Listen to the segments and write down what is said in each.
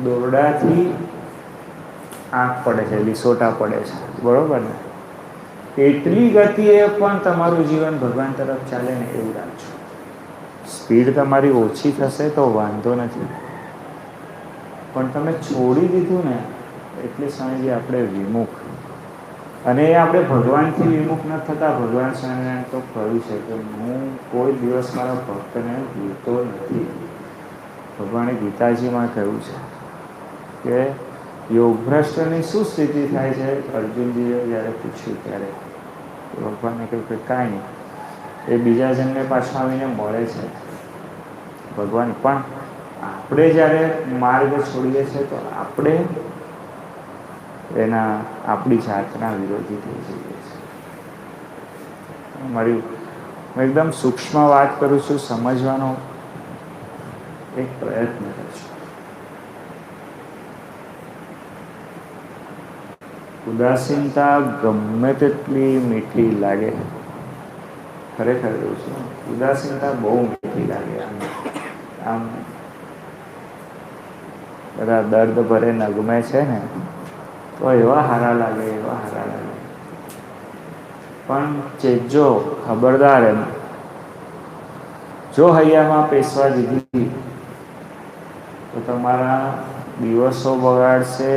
દોરડાથી આંખ પડે છે, લીસોટા પડે છે. બરોબર ને? એટલી ગતિએ પણ તમારું જીવન ભગવાન તરફ ચાલે ને એવું રાખજો સ્પીડ તમારી ઓછી થશે તો વાંધો નથી. પણ તમે છોડી દીધું ને, એટલે સ્વામીજી આપણે વિમુખ. અને એ આપણે ભગવાનથી વિમુખ ન થતા, ભગવાન સ્વામિનારાયણ તો કહ્યું છે કે હું કોઈ દિવસ મારા ભક્તને ભૂલતો નથી. ભગવાને ગીતાજીમાં કહ્યું છે. કે યોગભ્રષ્ટની શું સ્થિતિ થાય છે? અર્જુનજીએ જ્યારે પૂછ્યું ત્યારે ભગવાને કહ્યું કે કાંઈ નહીં, એ બીજા જણને પાછા આવીને મળે છે. ભગવાન, પણ આપણે જ્યારે માર્ગ છોડીએ છીએ તો આપણે એના, આપણી જાતના વિરોધી થઈ જઈએ છીએ. મારી, હું એકદમ સૂક્ષ્મ વાત કરું છું, સમજવાનો એક પ્રયત્ન કરશું ઉદાસીનતા ગમે તેટલી મીઠી લાગે. ખરેખર એવું છે ઉદાસીનતા બહુ મીઠી લાગે આમ. બધા દર્દ ભરે, નગમે છે ને, તો એવા હારા લાગે, એવા હારા લાગે. પણ ચેજો ખબરદાર એમ, જો હૈયામાં પેશવા દીધી, તો તમારા દિવસો બગાડશે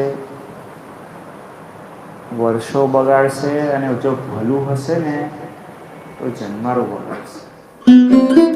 વર્ષો બગાડશે અને જો ભલું હશે ને તો જન્મારો બગાડશે